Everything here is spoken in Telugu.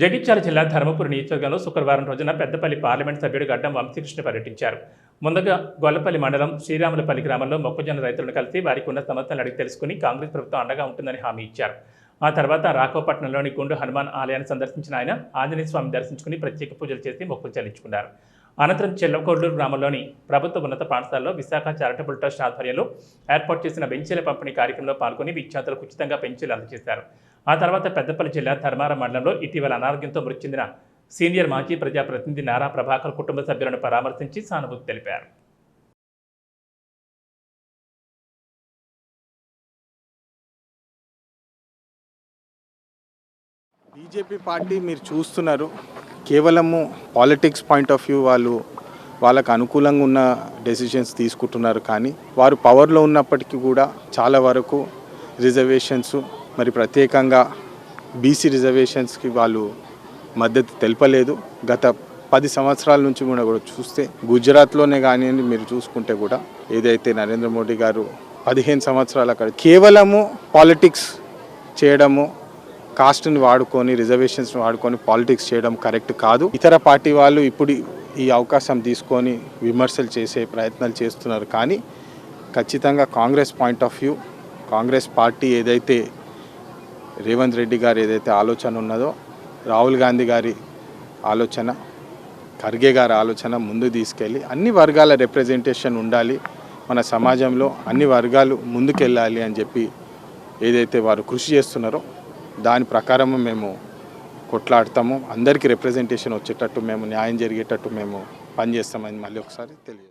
జగిత్యాల జిల్లా ధర్మపురి నియోజకవర్గంలో శుక్రవారం రోజున పెద్దపల్లి పార్లమెంట్ సభ్యుడు గడ్డం వంశీకృష్ణ పర్యటించారు. ముందుగా గొల్లపల్లి మండలం శ్రీరాములపల్లి గ్రామంలో మొక్కజొన్న రైతులను కలిసి వారికి ఉన్న సమస్యలను అడిగి తెలుసుకుని కాంగ్రెస్ ప్రభుత్వం అండగా ఉంటుందని హామీ ఇచ్చారు. ఆ తర్వాత రాఘవపట్నంలోని గుండు హనుమాన్ ఆలయాన్ని సందర్శించిన ఆయన ఆంజనేయ స్వామి దర్శించుకుని ప్రత్యేక పూజలు చేసి మొక్కులు చెల్లించుకున్నారు. అనంతరం చెల్లకోడూరు గ్రామంలోని ప్రభుత్వ ఉన్నత పాఠశాలలో విశాఖ చారిటబుల్ ట్రస్ట్ ఆధ్వర్యంలో ఏర్పాటు చేసిన బెంచీల పంపిణీ కార్యక్రమంలో పాల్గొని విద్యార్థులకు ఉచితంగా బెంచీలు అందజేశారు. ఆ తర్వాత పెద్దపల్లి జిల్లా ధర్మారం మండలంలో ఇటీవల అనారోగ్యంతో మృతి చెందిన సీనియర్ మాజీ ప్రజాప్రతినిధి నారా ప్రభాకర్ కుటుంబ సభ్యులను పరామర్శించి సానుభూతి తెలిపారు. బీజేపీ పార్టీ మీరు చూస్తున్నారు కేవలము పాలిటిక్స్ పాయింట్ ఆఫ్ వ్యూ వాళ్ళు వాళ్ళకు అనుకూలంగా ఉన్న డెసిషన్స్ తీసుకుంటున్నారు కానీ వారు పవర్లో ఉన్నప్పటికీ కూడా చాలా వరకు రిజర్వేషన్స్ మరి ప్రత్యేకంగా బీసీ రిజర్వేషన్స్కి వాళ్ళు మద్దతు తెలపలేదు. గత పది సంవత్సరాల నుంచి కూడా కూడా చూస్తే గుజరాత్లోనే కానివ్వండి మీరు చూసుకుంటే కూడా ఏదైతే నరేంద్ర మోడీ గారు పదిహేను సంవత్సరాలు అక్కడ కేవలము పాలిటిక్స్ చేయడము కాస్ట్ని వాడుకొని రిజర్వేషన్స్ని వాడుకొని పాలిటిక్స్ చేయడం కరెక్ట్ కాదు. ఇతర పార్టీ వాళ్ళు ఇప్పుడు ఈ అవకాశం తీసుకొని విమర్శలు చేసే ప్రయత్నాలు చేస్తున్నారు. కానీ ఖచ్చితంగా Congress point of view Congress party ఏదైతే రేవంత్ రెడ్డి గారు ఏదైతే ఆలోచన ఉన్నదో రాహుల్ గాంధీ గారి ఆలోచన ఖర్గే గారి ఆలోచన ముందు తీసుకెళ్ళి అన్ని వర్గాల రిప్రజెంటేషన్ ఉండాలి మన సమాజంలో అన్ని వర్గాలు ముందుకెళ్ళాలి అని చెప్పి ఏదైతే వారు కృషి చేస్తున్నారో దాని ప్రకారము మేము కొట్లాడతాము. అందరికీ రిప్రజెంటేషన్ వచ్చేటట్టు మేము న్యాయం జరిగేటట్టు మేము పనిచేస్తామని మళ్ళీ ఒకసారి తెలియదు